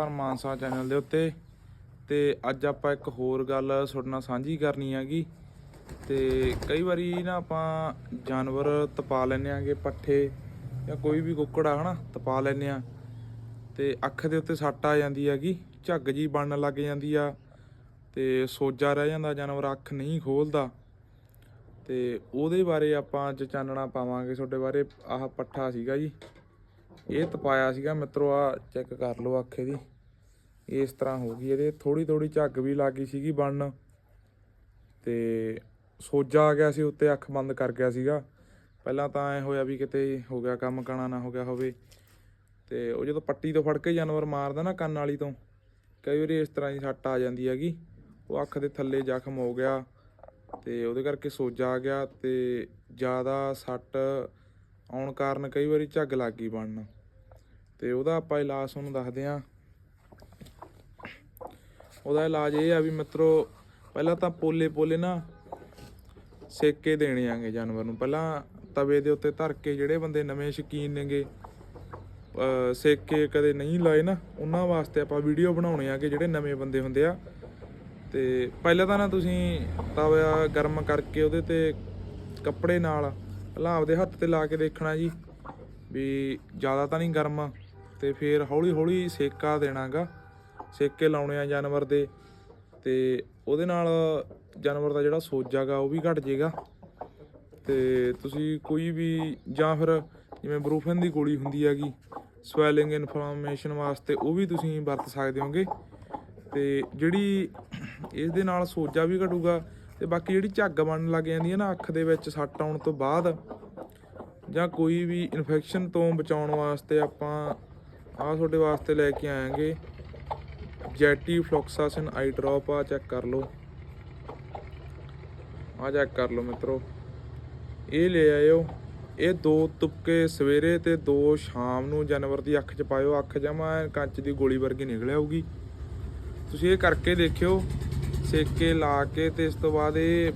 ਪਰ ਮਾਨਸਾ ਚੈਨਲ ਦੇ ਉੱਤੇ। ਤੇ ਅੱਜ ਆਪਾਂ ਇੱਕ ਹੋਰ ਗੱਲ ਤੁਹਾਡੇ ਨਾਲ ਸਾਂਝੀ ਕਰਨੀ ਹੈਗੀ। ਤੇ ਕਈ ਵਾਰੀ ਨਾ ਆਪਾਂ ਜਾਨਵਰ ਤਪਾ ਲੈਂਦੇ ਆਂਗੇ ਪੱਠੇ ਜਾਂ ਕੋਈ ਵੀ ਕੁੱਕੜ ਕੁੱਕੜਾ ਹਨਾ, ਤਪਾ ਲੈਂਦੇ ਆ ਤੇ ਅੱਖ ਦੇ ਉੱਤੇ ਸੱਟ ਆ ਜਾਂਦੀ ਹੈਗੀ, ਝੱਗ ਜੀ ਬਣਨ ਲੱਗ ਜਾਂਦੀ ਆ। ਤੇ ਸੋਜਾ ਰਹਿ ਜਾਂਦਾ ਜਾਨਵਰ, ਅੱਖ ਨਹੀਂ ਖੋਲਦਾ। ਤੇ ਉਹਦੇ ਬਾਰੇ ਆਪਾਂ ਅੱਜ ਚਾਨਣਾ ਪਾਵਾਂਗੇ, ਤੁਹਾਡੇ ਬਾਰੇ। ਆਹ ਪੱਠਾ ਸੀਗਾ ਜੀ। ਇਹ ਤਪਾਇਆ ਸੀਗਾ, ਮਿੱਤਰੋ ਆ ਚੈੱਕ ਕਰ ਲਓ ਅੱਖੇ ਦੀ। ਇਸ ਤਰ੍ਹਾਂ ਹੋ ਗਈ ਇਹਦੇ। ਥੋੜੀ ਥੋੜੀ ਝੱਗ ਵੀ ਲੱਗ ਗਈ ਸੀਗੀ ਬਣਨ। ਤੇ ਸੋਜਾ ਆ ਗਿਆ ਸੀ, ਉੱਤੇ ਅੱਖ ਬੰਦ ਕਰ ਗਿਆ ਸੀਗਾ। ਪਹਿਲਾਂ ਤਾਂ ਐ ਹੋਇਆ ਵੀ ਕਿਤੇ ਹੋ ਗਿਆ ਕੰਮ ਕਾਣਾ ਨਾ ਹੋ ਗਿਆ ਹੋਵੇ। ਤੇ ਉਹ ਜਦੋਂ ਪੱਟੀ ਤੋਂ ਫੜ ਕੇ ਜਾਨਵਰ ਮਾਰਦਾ ਨਾ ਕੰਨ ਵਾਲੀ ਤੋਂ, ਕਈ ਵਾਰੀ ਇਸ ਤਰ੍ਹਾਂ ਦੀ ਸੱਟ ਆ ਜਾਂਦੀ ਹੈਗੀ। ਉਹ ਅੱਖ ਦੇ ਥੱਲੇ ਜ਼ਖਮ ਹੋ ਗਿਆ ਤੇ ਉਹਦੇ ਕਰਕੇ ਸੋਜਾ ਆ ਗਿਆ ਤੇ ਜ਼ਿਆਦਾ ਸੱਟ ਆਉਣ ਕਾਰਨ ਕਈ ਵਾਰੀ ਝੱਗ ਲੱਗ ਗਈ ਬਣਨ। ਤੇ ਉਹਦਾ ਆਪਾਂ ਇਲਾਜ ਤੁਹਾਨੂੰ ਦੱਸਦੇ ਆਂ ਉਹਦਾ ਇਲਾਜ ਇਹ ਆ ਵੀ ਮਿੱਤਰੋ, ਪਹਿਲਾਂ ਤਾਂ ਪੋਲੇ ਪੋਲੇ ਨਾ ਸੇਕੇ ਦੇਣੇ ਆਂਗੇ ਜਾਨਵਰ ਨੂੰ। ਪਹਿਲਾਂ ਤਵੇ ਦੇ ਉੱਤੇ ਧਰ ਕੇ ਜਿਹੜੇ ਬੰਦੇ ਨਵੇਂ ਸ਼ਕੀਨ ਨੇਗੇ ਸੇਕੇ ਕਦੇ ਨਹੀਂ ਲਾਏ ਨਾ, ਉਹਨਾਂ ਵਾਸਤੇ ਆਪਾਂ ਵੀਡੀਓ ਬਣਾਉਣੇ ਆ ਕਿ ਜਿਹੜੇ ਨਵੇਂ ਬੰਦੇ ਹੁੰਦੇ ਆ। ਤੇ ਪਹਿਲਾਂ ਤਾਂ ਨਾ ਤੁਸੀਂ ਤਵਾ ਗਰਮ ਕਰਕੇ ਉਹਦੇ ਤੇ ਕੱਪੜੇ ਨਾਲ ਪਹਿਲਾਂ ਆਪਦੇ ਹੱਥ ਤੇ ਲਾ ਕੇ ਦੇਖਣਾ ਜੀ, ਵੀ ਜ਼ਿਆਦਾ ਤਾਂ ਨਹੀਂ ਗਰਮ, ਤੇ ਫਿਰ ਹੌਲੀ ਹੌਲੀ ਸੇਕਾ ਦੇਣਾਗਾ, ਸੇਕੇ ਲਾਉਣੇ ਆ ਜਾਨਵਰ ਦੇ, ਤੇ ਉਹਦੇ ਨਾਲ ਜਾਨਵਰ ਦਾ ਜਿਹੜਾ ਸੋਜਾ ਗਾ ਉਹ ਵੀ ਘਟ ਜਾਏਗਾ ਤੇ ਤੁਸੀਂ ਕੋਈ ਵੀ ਜਾਂ ਫਿਰ ਜਿਵੇਂ ਬਰੂਫਨ ਦੀ ਗੋਲੀ ਹੁੰਦੀ ਹੈਗੀ, ਸਵੈਲਿੰਗ ਇਨਫੋਰਮੇਸ਼ਨ ਵਾਸਤੇ ਉਹ ਵੀ ਤੁਸੀਂ ਵਰਤ ਸਕਦੇ ਹੋਗੇ। ਤੇ ਜਿਹੜੀ ਇਸ ਦੇ ਨਾਲ ਸੋਜਾ ਵੀ ਘਟੂਗਾ ਤੇ ਬਾਕੀ ਜਿਹੜੀ ਝੱਗ ਬਣਨ ਲੱਗ ਜਾਂਦੀ ਹੈ ਨਾ ਅੱਖ ਦੇ ਵਿੱਚ ਸੱਟ ਆਉਣ ਤੋਂ ਬਾਅਦ ਜਾਂ ਕੋਈ ਵੀ ਇਨਫੈਕਸ਼ਨ ਤੋਂ ਬਚਾਉਣ ਵਾਸਤੇ ਆਪਾਂ ਆਹ ਤੁਹਾਡੇ ਵਾਸਤੇ ਲੈ ਕੇ ਆਵਾਂਗੇ ਜੈਟੀ ਫਲੋਕਸਾਸਿਨ ਆਈ ਡ੍ਰੌਪ ਆ ਚੈੱਕ ਕਰ ਲਓ। ਆ ਚੈੱਕ ਕਰ ਲਓ ਮਿੱਤਰੋ। ਇਹ ਲੈ ਆਇਓ। ਇਹ ਦੋ ਤੁਪਕੇ ਸਵੇਰੇ ਤੇ ਦੋ ਸ਼ਾਮ ਨੂੰ ਜਾਨਵਰ ਦੀ ਅੱਖ 'ਚ ਪਾਇਓ। ਅੱਖ ਜਮਾ ਕੰਚ ਦੀ ਗੋਲੀ ਵਰਗੀ ਨਿਕਲ ਆਊਗੀ। ਤੁਸੀਂ ਇਹ ਕਰਕੇ ਦੇਖਿਓ। ਸੇਕੇ ਲਾ ਕੇ ਤੇ ਇਸ ਤੋਂ ਬਾਅਦ ਇਹ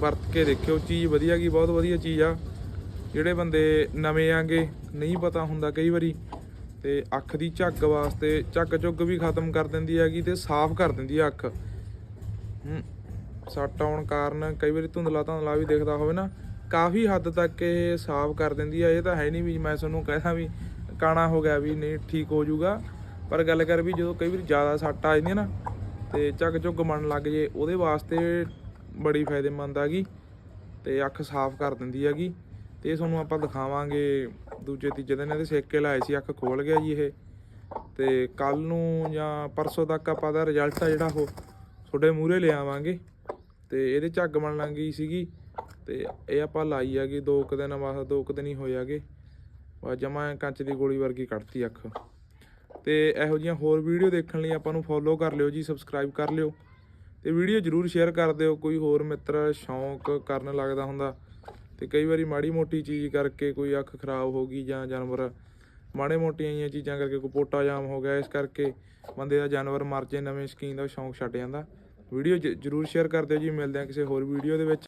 ਵਰਤ ਕੇ ਦੇਖਿਓ, ਚੀਜ਼ ਵਧੀਆ ਕੀ, ਬਹੁਤ ਵਧੀਆ ਚੀਜ਼ ਆ। ਜਿਹੜੇ ਬੰਦੇ ਨਵੇਂ ਆਂਗੇ, ਨਹੀਂ ਪਤਾ ਹੁੰਦਾ ਕਈ ਵਾਰੀ, ਤੇ ਅੱਖ ਦੀ ਝੱਗ ਵਾਸਤੇ ਝੱਗ ਝੁੱਗ ਵੀ ਖਤਮ ਕਰ ਦਿੰਦੀ ਹੈਗੀ ਤੇ ਸਾਫ਼ ਕਰ ਦਿੰਦੀ ਆ ਅੱਖ। ਸੱਟ ਆਉਣ ਕਾਰਨ ਕਈ ਵਾਰੀ ਧੁੰਦਲਾ ਧੁੰਦਲਾ ਵੀ ਦਿਖਦਾ ਹੋਵੇ ਨਾ, ਕਾਫੀ ਹੱਦ ਤੱਕ ਇਹ ਸਾਫ਼ ਕਰ ਦਿੰਦੀ ਆ। ਇਹ ਤਾਂ ਹੈ ਨਹੀਂ ਵੀ ਮੈਂ ਤੁਹਾਨੂੰ ਕਹਿਦਾ ਵੀ ਕਾਣਾ ਹੋ ਗਿਆ ਵੀ ਨਹੀਂ, ਠੀਕ ਹੋ ਜਾਊਗਾ ਪਰ ਗੱਲ ਕਰ ਵੀ ਜਦੋਂ ਕਈ ਵਾਰੀ ਜ਼ਿਆਦਾ ਸੱਟ ਆ ਜਾਂਦੀ ਹੈ ਨਾ ਤੇ ਝੱਗ ਝੁੱਗ ਬਣਨ ਲੱਗ ਜੇ, ਉਹਦੇ ਵਾਸਤੇ ਬੜੀ ਫਾਇਦੇਮੰਦ ਆਗੀ ਤੇ ਅੱਖ ਸਾਫ਼ ਕਰ ਦਿੰਦੀ ਹੈਗੀ ਤੇ ਇਹ ਤੁਹਾਨੂੰ ਆਪਾਂ ਦਿਖਾਵਾਂਗੇ ਦੂਜੇ ਤੀਜੇ ਦਿਨ, ਇਹਦੇ ਸੇਕੇ ਲਾਏ ਸੀ, ਅੱਖ ਖੋਲ ਗਿਆ ਜੀ ਇਹ। ਤੇ ਕੱਲ ਨੂੰ ਜਾਂ ਪਰਸੋਂ ਤੱਕ ਆਪਾਂ ਦਾ ਰਿਜ਼ਲਟ ਆ ਜਿਹੜਾ ਉਹ, ਤੁਹਾਡੇ ਮੂਹਰੇ ਲਿਆਵਾਂਗੇ। ਤੇ ਇਹਦੇ ਝੱਗ ਬਣ ਲੱਗ ਗਈ ਸੀਗੀ, ਤੇ ਇਹ ਆਪਾਂ ਲਾਈ ਹੈਗੀ ਦੋ ਕੁ ਦਿਨ ਬਾਅਦ ਦੋ ਕੁ ਦਿਨ ਹੀ ਹੋਏ ਹੈਗੇ ਬਸ ਜਮਾ ਕੰਚ ਦੀ ਗੋਲੀ ਵਰਗੀ ਕੱਢਤੀ ਅੱਖ। ਤੇ ਇਹੋ ਜਿਹੀਆਂ ਹੋਰ ਵੀਡੀਓ ਦੇਖਣ ਲਈ ਆਪਾਂ ਨੂੰ ਫੋਲੋ ਕਰ ਲਿਓ ਜੀ ਸਬਸਕ੍ਰਾਈਬ ਕਰ ਲਿਓ। ਤੇ ਵੀਡੀਓ ਜਰੂਰ ਸ਼ੇਅਰ ਕਰ ਦਿਓ, ਕੋਈ ਹੋਰ ਮਿੱਤਰ ਸ਼ੌਂਕ ਕਰਨ ਲੱਗਦਾ ਹੁੰਦਾ ਤੇ ਕਈ ਵਾਰੀ ਮਾੜੀ ਮੋਟੀ ਚੀਜ਼ ਕਰਕੇ ਕੋਈ ਅੱਖ ਖਰਾਬ ਹੋ ਗਈ ਜਾਂ ਜਾਨਵਰ ਮਾੜੇ ਮੋਟੀਆਂ ਜਿਹੀਆਂ ਚੀਜ਼ਾਂ ਕਰਕੇ ਕੋਈ ਪੋਟਾ ਜਾਮ ਹੋ ਗਿਆ, ਇਸ ਕਰਕੇ ਬੰਦੇ ਦਾ ਜਾਨਵਰ ਮਰ ਜੇ, ਨਵੇਂ ਸ਼ਕੀਨ ਦਾ ਸ਼ੌਂਕ ਛੱਡ ਜਾਂਦਾ। ਵੀਡੀਓ ਜਰੂਰ ਸ਼ੇਅਰ ਕਰ ਦਿਓ ਜੀ, ਮਿਲਦੇ ਹਾਂ ਕਿਸੇ ਹੋਰ ਵੀਡੀਓ ਦੇ ਵਿੱਚ।